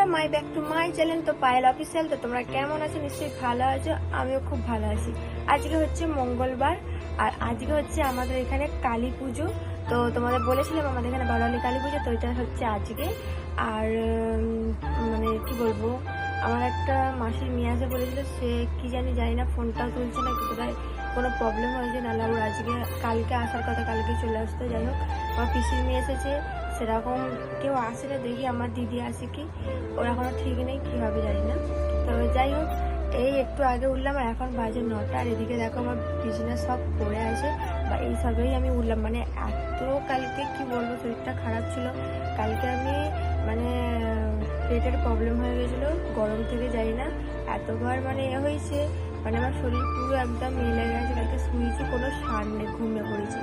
বন্ধুরা my back to my channel তো Payel official তো তোমরা কেমন আছো? নিশ্চয়ই ভালো আছো, আমিও খুব ভালো আছি। আজকে হচ্ছে মঙ্গলবার, আর আজকে হচ্ছে আমাদের এখানে কালী পুজো। তো তোমাদের বলেছিলাম আমাদের এখানে বারোয়ালি কালী পুজো, তো এটা হচ্ছে আজকে। আর মানে কি বলব, আমার একটা মাসির মেয়ে আসে বলেছিল, সে কি জানি জানি না, ফোনটাও তুলছে না কোথায় কোনো প্রবলেম হয়েছে নাহলে ওর আজকে, কালকে আসার কথা, কালকে চলে আসতো, যাই হোক। আমার পিসির মেয়ে এসেছে সেরকম কেউ আসে না দেখি, আমার দিদি আসে কি, ওর এখনও ঠিক নেই, কীভাবে জানি না। তো যাই হোক, এই একটু আগে উঠলাম আর এখন বাজে নটা, আর এদিকে দেখো আমার বিজনেস সব পড়ে আছে, বা এই সবেই আমি উঠলাম। মানে এত কালকে কি বলব, শরীরটা খারাপ ছিল। কালকে আমি মানে পেটের প্রবলেম হয়ে গেছিল, গরম থেকে যাই না, এতবার মানে এ হয়েছে মানে আমার শরীর পুরো একদম মেলে গেছে। কালকে শুয়েছি, কোনো সার নেই, ঘুমিয়ে পড়েছি।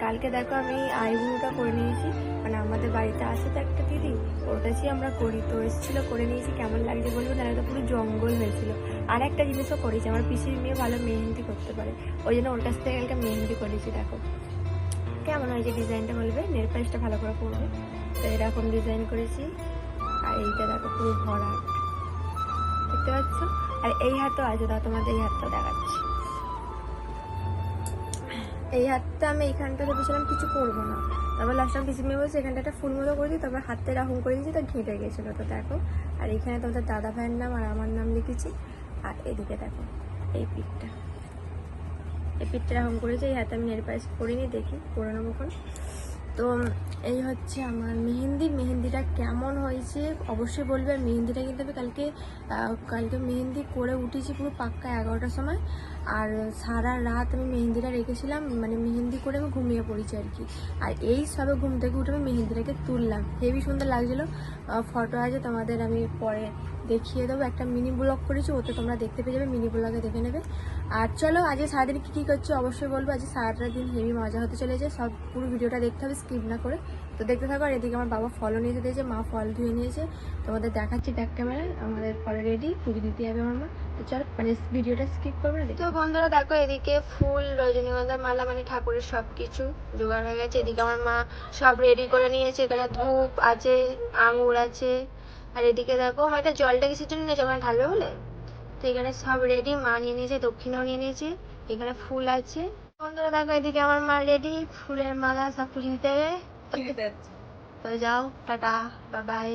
কালকে দেখো আমি আইব্রোটা করে নিয়েছি। মানে আমাদের বাড়িতে আসে তো একটা দিদি ওটাই আমরা করি। তো এসেছিল, করে নিয়েছি, কেমন লাগছে বলব? না এটা পুরো জঙ্গল হয়েছিল। আর একটা জিনিসও করেছি, আমার পিসির মেয়ে ভালো মেহেন্দি করতে পারে। ওই জন্য ওর কাছ থেকে কালকে মেহেন্দি করেছি, দেখো। কেমন হয়েছে ডিজাইনটা বলবে? নেল পালিশটা ভালো করে করবে। তো এরকম ডিজাইন করেছি। আর এইটা দেখো, পুরো ভরা দেখতে পাচ্ছ? আর এই হাতও আছে দাও তোমাদের এই হাতটা দেখাচ্ছি। এই হাতটা আমি এইখানটা ভেবেছিলাম কিছু করব না। তারপর লাস্ট টাইম পিসি মেয়ে বলছে, এখানটা একটা ফুল মতো করে দিই। তারপর হাতটা এরকম করে দিয়েছি, তো ঘেঁটে গেছিল। তো দেখো, আর এখানে তোমাদের দাদা ভাইয়ের নাম আর আমার নাম লিখেছি। আর এদিকে দেখো, এই পিকটা এই পিঠটা এরকম করেছি এই হাতে আমি নেল পালিশ করিনি, দেখি, করে নেব তো এই হচ্ছে আমার মেহেন্দি। মেহেন্দিটা কেমন হয়েছে অবশ্যই বলবে। আর মেহেন্দিটা কিন্তু আমি কালকে কালকে মেহেন্দি করে উঠেছি পুরো পাক্কা এগারোটার সময়। আর সারা রাত আমি মেহেন্দিটা রেখেছিলাম মানে মেহেন্দি করে আমি ঘুমিয়ে পড়েছি আর কি। আর এই সবে ঘুম থেকে উঠে আমি মেহেন্দিটাকে তুললাম। হেভি সুন্দর লাগছিল। ফটো আছে তোমাদের আমি পরে দেখিয়ে দেবো। একটা মিনি ব্লগ করেছি, ওতে তোমরা দেখতে পেয়ে যাবে মিনি ব্লগে দেখে নেবে। আর চলো, আজকে সারাদিন কী কী করছি অবশ্যই বলব। আজকে সারাটা দিন হেভি মজা হতে চলেছে। সব পুরো ভিডিওটা দেখতে হবে স্কিপ না করে। তো দেখতে থাকো, আর এদিকে আমার বাবা ফলও নিয়ে যেতে দিয়েছে, মা ফল ধুয়ে নিয়েছে। তোমাদের দেখাচ্ছি ব্যাক ক্যামেরায় আমাদের ফলে রেডি পুজো দিতে হবে আমার মা। তো চল মানে ভিডিওটা স্কিপ করবে না তো বন্ধুরা দেখো এদিকে ফুল রজনীগন্ধার মালা মানে ঠাকুরের সব কিছু জোগাড় হয়ে গেছে। এদিকে আমার মা সব রেডি করে নিয়েছে। এখানে ধূপ আছে আঙুর আছে। আর এদিকে দেখো হয়তো জলটা কিসের জন্য নিয়েছে ওখানে ঢালবে বলে? তো এখানে সব রেডি মা নিয়ে নিয়েছে দক্ষিণাও নিয়ে নিয়েছে। এখানে ফুল আছে। বন্ধুরা দেখো এদিকে আমার মা রেডি ফুলের মালা সব দিতে হবে। তো যাও টাটা বা বাই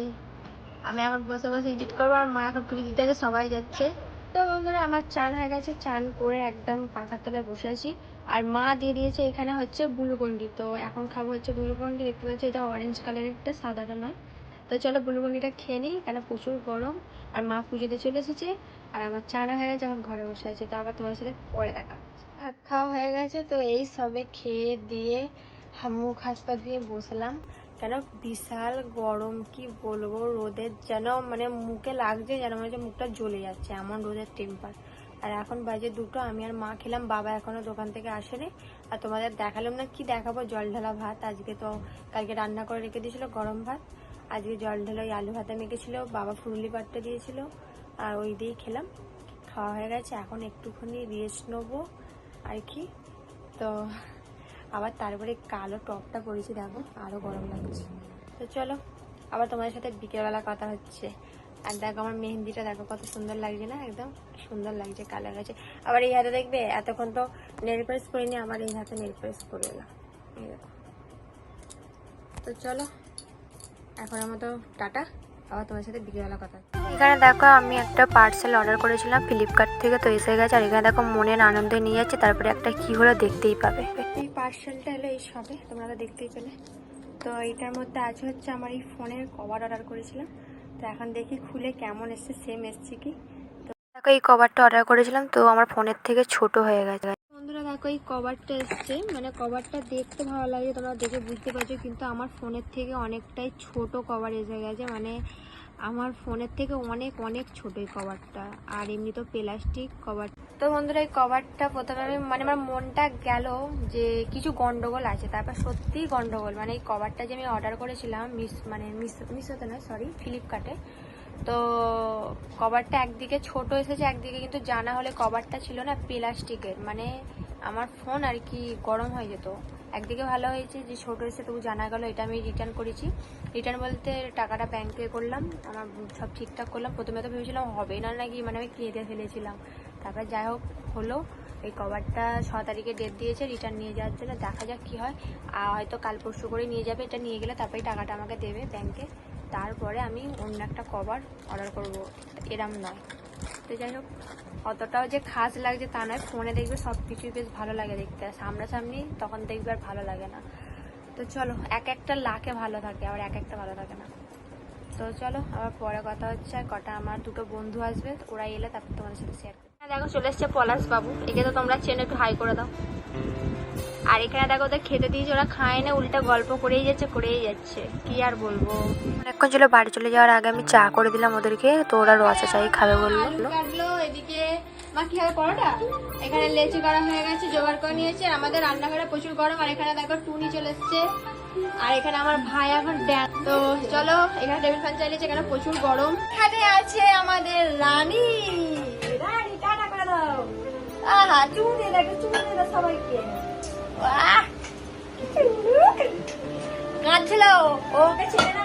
আমি এখন বসে বসে এডিট করব আর মা এখন পুজো দিতে সবাই যাচ্ছে। তো বন্ধুরা, আমার চান হয়ে গেছে। চান করে একদম পাখার তলায় বসে আছি। আর মা দিয়ে দিয়েছে এখানে হচ্ছে গ্লুকন্ডি তো এখন খাব হচ্ছে গ্লুকন্ডি দেখতে পাচ্ছি এটা অরেঞ্জ কালারের একটা, সাদাটা নয়। তো চলো গ্লুকন্ডিটা খেয়ে নিই। কেন প্রচুর গরম। আর মা পুজোতে চলে এসেছে। আর আমার চানা হয়ে গেছে এখন ঘরে বসে আছে। তো আবার তোমার সাথে পরে দেখা। ভাত খাওয়া হয়ে গেছে। তো এই সবে খেয়ে দিয়ে মুখ হাত পা দিয়ে বসলাম। কেন বিশাল গরম কি বলব? রোদের যেন মানে মুখে লাগছে যেন, মনে হচ্ছে মুখটা জ্বলে যাচ্ছে, এমন রোদের টেম্পার আর এখন বাজে দুটো, আমি আর মা খেলাম, বাবা এখনও দোকান থেকে আসেনি। আর তোমাদের দেখালাম না কি দেখাবো? জল ঢালা ভাত, আজকে তো কালকে রান্না করে রেখে দিয়েছিল গরম ভাত। আজকে জল ঢালা ওই আলু ভাতে মেখেছিল, বাবা ফুরুলি পাটটা দিয়েছিল, আর ওই দিয়েই খেলাম। খাওয়া হয়ে গেছে, এখন একটুখানি রেস্ট নেব, আর কি? তো আবার তারপরে কালো টপটা পরেছি দেখো, আরও গরম লাগছে। তো চলো, আবার তোমাদের সাথে বিকেলবেলা কথা হচ্ছে। আর দেখো, আমার মেহেন্দিটা দেখো, কত সুন্দর লাগছে না, একদম সুন্দর লাগছে কালার আছে আবার এই হাতে দেখবে, এতক্ষণ তো নেল প্রেস করিনি, আবার এই হাতে নেল প্রেস করে এলাম। তো চলো এখন আমার তো টাটা, আবার তোমার সাথে বিকেলবেলা কথা। এখানে দেখো, আমি একটা পার্সেল অর্ডার করেছিলাম ফ্লিপকার্ট থেকে, তো এসে গেছে। আর এখানে দেখো, মনের আনন্দে নিয়ে যাচ্ছে, তারপরে একটা কি হলো দেখতেই পাবে। পার্সেলটা হলো এই সবে, তোমরা তো দেখতেই পেলে। তো এইটার মধ্যে আজ হচ্ছে আমার এই ফোনের কভার অর্ডার করেছিলাম। তো এখন দেখি খুলে কেমন এসছে সেম এসছে কি? তো দেখো, এই কভারটা অর্ডার করেছিলাম, তো আমার ফোনের থেকে ছোট হয়ে গেছে। বন্ধুরা, দেখো, এই কভারটা এসছে। মানে কভারটা দেখতে ভালো লাগে, তোমরা দেখে বুঝতে পারছ, কিন্তু আমার ফোনের থেকে অনেকটাই ছোট কভার এসে গেছে। মানে আমার ফোনের থেকে অনেক অনেক ছোট এই কভারটা আর এমনি তো প্লাস্টিক কভার তো বন্ধুরা, এই কভারটা প্রথমে আমি মানে আমার মনটা গেল যে কিছু গন্ডগোল আছে। তারপর সত্যিই গন্ডগোল। মানে এই কভারটা যে আমি অর্ডার করেছিলাম মিস মানে মিস মিশোতে নয় সরি ফ্লিপকার্টে তো কভারটা একদিকে ছোট এসেছে, একদিকে কিন্তু জানা হলে কভারটা ছিল না প্লাস্টিকের মানে আমার ফোন আর কি গরম হয়ে যেত। একদিকে ভালো হয়েছে যে ছোটো এসে তবু জানা গেলো, এটা আমি রিটার্ন করেছি। রিটার্ন বলতে টাকাটা ব্যাংকে করলাম, আমার সব ঠিকঠাক করলাম। প্রথমে তো ভেবেছিলাম হবে না নাকি মানে আমি কেঁদে ফেলেছিলাম। তারপর যাই হোক হলো, এই কভারটা ছ তারিখে ডেট দিয়েছে রিটার্ন নিয়ে যাওয়ার জন্য দেখা যাক কী হয়। আর হয়তো কাল পরশু করে নিয়ে যাবে, এটা নিয়ে গেলে তারপরে টাকাটা আমাকে দেবে ব্যাংকে তারপরে আমি অন্য একটা কভার অর্ডার করব, এরম নয়। তো যাই হোক, অতটাও যে খাস লাগছে তা নয় ফোনে দেখবে সব কিছুই বেশ ভালো লাগে দেখতে। সামনাসামনি তখন দেখবে আর ভালো লাগে না। তো চলো, এক একটা লাখে ভালো থাকে, আবার এক একটা ভালো থাকে না। তো চলো, আবার পরে কথা হচ্ছে, আর কটা আমার দুটো বন্ধু আসবে, ওরা এলে তারপর তোমাদের সাথে শেয়ার দেখো চলে এসছে পলাশ বাবু একে তো তোমরা চেনে একটু হাই করে দাও। আর এখানে দেখো ওদের খেতে দিয়েছে ওরা খায় না উল্টা গল্প করেই যাচ্ছে করেই যাচ্ছে। কি আর বলব? অনেকক্ষণ ছিল বাড়ি চলে যাওয়ার আগে আমি চা করে দিলাম ওদেরকে তো ওরা রসা চাই খাবে বলল। কাটলো এদিকে মা কি হবে পরোটা? এখানে লেচি করা হয়ে গেছে জোগাড় করে নিয়েছে আমাদের রান্নাঘরে প্রচুর গরম আর এখানে দেখো টুনি চলে এসছে। আর এখানে আমার ভাই এখন ড্যান তো চলো এখানে টেবিল ফ্যান চালিয়েছে এখানে প্রচুর গরম। এখানে আছে আমাদের রানী। আহা। ওকে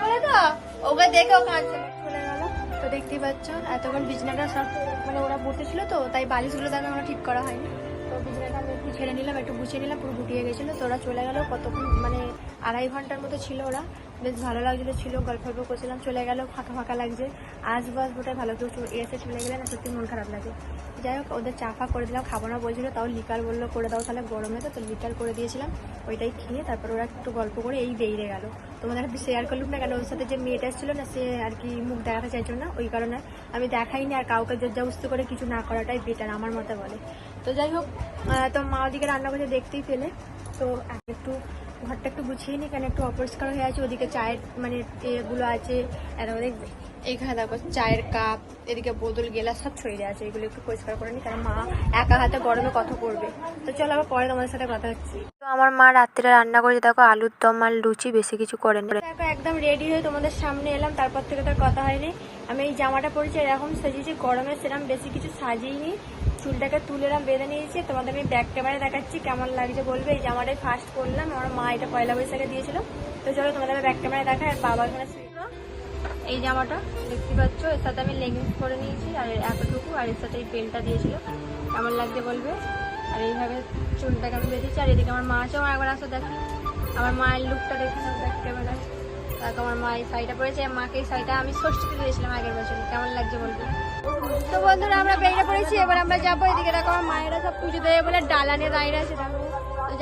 বলে তো? ওকে চলে তো দেখতেই এতক্ষণ সব মানে ওরা তো, তাই বালিশগুলো ঠিক করা হয়নি। তো বিছনাটা ছেড়ে নিলাম, একটু গুছিয়ে নিলাম, পুরো গুটিয়ে গেছিল। তো ওরা চলে গেল কতক্ষণ মানে আড়াই ঘণ্টার মতো ছিল ওরা। বেশ ভালো লাগছিল, ছিল, গল্প গল্প করছিলাম, চলে গেল, ফাঁকা ফাঁকা লাগছে। আসব আসবোটাই ভালো কেউ এসে চলে গেলে না সত্যি মন খারাপ লাগে। যাই হোক, ওদের চা ফা করে দিলাম, খাব না বলছিল, তাও লিকার বলল, করে দাও তাহলে, গরমে তো তো লিকার করে দিয়েছিলাম, ওইটাই খেয়ে তারপর ওরা একটু গল্প করে এই বেরিয়ে গেল। তোমাদের সাথে শেয়ার করলুম না কেন? ওর সাথে যে মেয়েটা ছিল না, সে আর কি মুখ দেখাতে চাইছিল না, ওই কারণে আমি দেখাইনি আর কাউকে জর্জাবস্তি করে কিছু না করাটাই বেটার আমার মতে বলে। তো যাই হোক তো মা ওদিকে রান্না করতে দেখতেই পেলে। তো একটু ঘরটা একটু গুছিয়ে নিই কেন একটু অপরিষ্কার হয়ে আছে, ওদিকে চায়ের মানে এগুলো আছে আর দেখবে এইখানে দেখো চায়ের কাপ এদিকে বোতল গেলা সব ছড়িয়ে আছে এগুলো একটু পরিষ্কার করে নিই কারণ মা একা হাতে গরমে কত করবে তো চলো আবার পরে তোমাদের সাথে কথা হচ্ছে। তো আমার মা রাত্রে রান্না করেছে দেখো আলুর দম আর লুচি বেশি কিছু করেনি। দেখো একদম রেডি হয়ে তোমাদের সামনে এলাম তারপর থেকে তো কথা হয়নি। আমি এই জামাটা পরেছি এরকম সাজিয়েছি গরমে সেরকম বেশি কিছু সাজিয়েনি চুলটাকে তুলে এলাম বেঁধে নিয়েছি তোমাদের আমি ব্যাক ক্যামেরা দেখাচ্ছি কেমন লাগছে বলবে এই জামাটাই ফার্স্ট করলাম আমার মা এটা পয়লা বৈশাখে দিয়েছিল। তো চলো তোমাদের ব্যাক ক্যামেরা দেখায় আর বাবা এখানে এই জামাটা দেখতে পাচ্ছ? এর সাথে আমি লেগিংস করে নিয়েছি, আর এতটুকু, আর এর সাথে এই বেলটা দিয়েছিল। কেমন লাগছে বলবে? আর এইভাবে চুলটাকে আমি বেঁধেছি, আর এদিকে আমার মা আমার একবার আসো দেখি। আমার মায়ের লুকটা দেখে নাও ব্যাক ক্যামেরায় আমার মা এই শাড়িটা পরেছে মাকে এই শাড়িটা আমি ষষ্ঠীতে দিয়েছিলাম আগের বছর। কেমন লাগছে বলবে? তো বন্ধুরা, আমরা বেরিয়ে পড়েছি, এবার আমরা যাব এদিকে। দেখো, আমার মায়েরা সব পুজো দেবে বলে ডালা নিয়ে দাঁড়িয়ে আছে।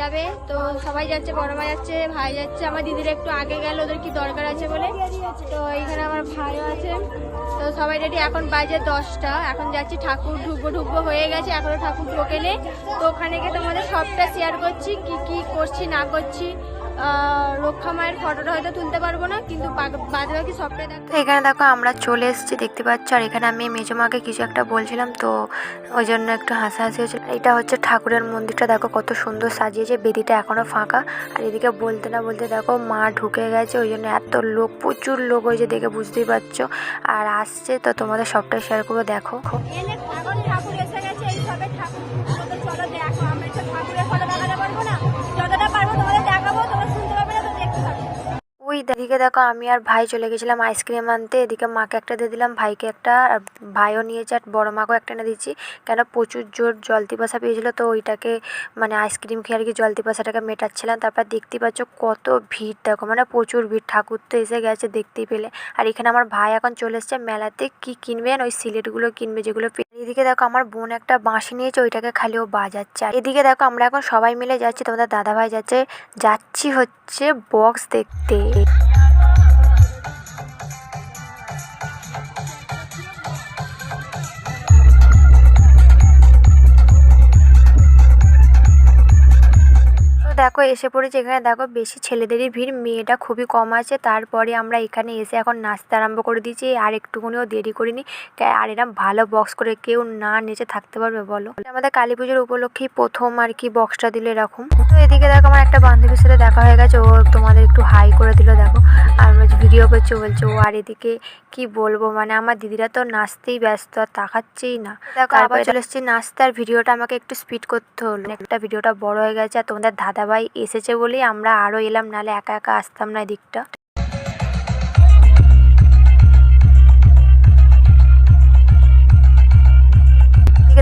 যাবে। তো সবাই যাচ্ছে, বড় ভাই যাচ্ছে ভাই যাচ্ছে। আমার দিদিরা একটু আগে গেল, ওদের কি দরকার আছে বলে। তো এখানে আমার ভাইও আছে। তো সবাই রেডি এখন বাজে দশটা। এখন যাচ্ছি, ঠাকুর ঢুকবো ঢুকবো হয়ে গেছে। এখনও ঠাকুর ঢোকেলে তো ওখানে গিয়ে তোমাদের সবটা শেয়ার করছি, কি কি করছি, না করছি। রক্ষা মায়ের ফটোটা হয়তো তুলতে পারব না কিন্তু বাদ বাকি সবটাই দেখো। এখানে দেখো আমরা চলে এসেছি দেখতে পাচ্ছ? আর এখানে আমি মেজমাকে কিছু একটা বলছিলাম তো ওই জন্য একটু হাসাহাসি হয়েছিল। এটা হচ্ছে ঠাকুরের মন্দিরটা দেখো কত সুন্দর সাজিয়েছে বেদিটা এখনও ফাঁকা। আর এদিকে বলতে না বলতে দেখো মা ঢুকে গেছে ওই জন্য এত লোক প্রচুর লোক হয়েছে দেখে বুঝতেই পারছ। আর আসছে তো তোমাদের সবটাই শেয়ার করব দেখো। ওই এদিকে দেখো আমি আর ভাই চলে গেছিলাম আইসক্রিম আনতে। এদিকে মাকে একটা দিয়ে দিলাম, ভাইকে একটা, আর ভাইও নিয়েছে আর বড় মাকেও একটা এনে দিচ্ছি। কেন প্রচুর জোর জল পিপাসা পেয়েছিল, তো ওইটাকে মানে আইসক্রিম খেয়ে আর কি জল পিপাসাটাকে মেটাচ্ছিলাম। তারপর দেখতেই পাচ্ছ কত ভিড়, দেখো মানে প্রচুর ভিড়। ঠাকুর তো এসে গেছে দেখতেই পেলে। আর এখানে আমার ভাই এখন চলে এসছে মেলাতে, কি কিনবেন ওই সিলেটগুলো কিনবে যেগুলো এদিকে দেখো আমার বোন একটা বাঁশি নিয়েছে, ওইটাকে খালি ও বাজাচ্ছে। আর এদিকে দেখো আমরা এখন সবাই মিলে যাচ্ছি, তোমাদের দাদা ভাই যাচ্ছে, যাচ্ছি হচ্ছে বক্স দেখতে। দেখো এসে পড়েছে এখানে। দেখো বেশি ছেলেদেরই ভিড় মেয়েটা খুবই কম আছে। তারপরে আমরা এখানে এসে এখন নাচতে আরম্ভ করে দিয়েছি। আর একটুকুনিও দেরি করিনি। আর এরম ভালো বক্স করে কেউ না নেচে থাকতে পারবে বলো? আমাদের কালী পুজোর উপলক্ষেই প্রথম আর কি বক্সটা দিল এরকম। তো এদিকে দেখো আমার একটা বান্ধবীর সাথে দেখা হয়ে গেছে। ও তোমাদের একটু হাই করে দিল দেখো। আর ভিডিও করছে বলছে ও আর এদিকে কি বলব মানে আমার দিদিরা তো নাচতেই ব্যস্ত আর তাকাচ্ছেই না। দেখো আবার চলে এসেছি নাচতে। আর ভিডিওটা আমাকে একটু স্পিড করতে হলো। একটা ভিডিওটা বড় হয়ে গেছে আর তোমাদের দাদা দাদাভাই এসেছে বলেই আমরা আরও এলাম নালে একা একা আসতাম না এদিকটা।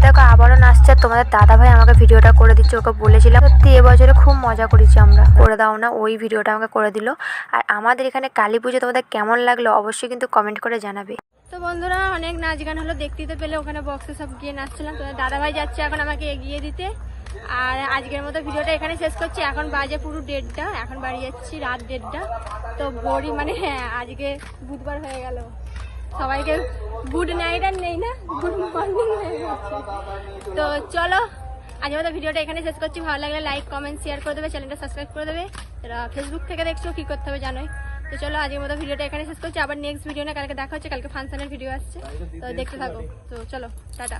দেখো আবারও নাচছে, তোমাদের দাদা ভাই আমাকে ভিডিওটা করে দিচ্ছে, ওকে বলেছিলাম। সত্যি এবছরে খুব মজা করেছি আমরা। করে দাও না, ওই ভিডিওটা আমাকে করে দিল। আর আমাদের এখানে কালী পুজো তোমাদের কেমন লাগল অবশ্যই কিন্তু কমেন্ট করে জানাবে। তো বন্ধুরা, অনেক নাচ গান হলো, দেখতে পেলে ওখানে বক্সে সব গিয়ে নাচছিলাম। তো দাদাভাই যাচ্ছে এখন আমাকে এগিয়ে দিতে। আর আজকের মতো ভিডিওটা এখানে শেষ করছি। এখন বাজে পুরো ডেটটা এখন বাড়ি যাচ্ছি রাত ডেটটা তো বড়ি মানে হ্যাঁ আজকে বুধবার হয়ে গেল। সবাইকে গুড নাইট আর নেই না গুড মর্নিং হয়ে গেছে। তো চলো, আজকের মতো ভিডিওটা এখানে শেষ করছি। ভালো লাগলে লাইক কমেন্ট শেয়ার করে দেবে চ্যানেলটা সাবস্ক্রাইব করে দেবে। যারা ফেসবুক থেকে দেখছ, কী করতে হবে জানোই। তো চলো, আজকের মতো ভিডিওটা এখানে শেষ করছি। আবার নেক্সট ভিডিও না কালকে দেখা হচ্ছে, কালকে ফাংশনের ভিডিও আসছে। তো দেখতে থাকো। তো চলো, টাটা।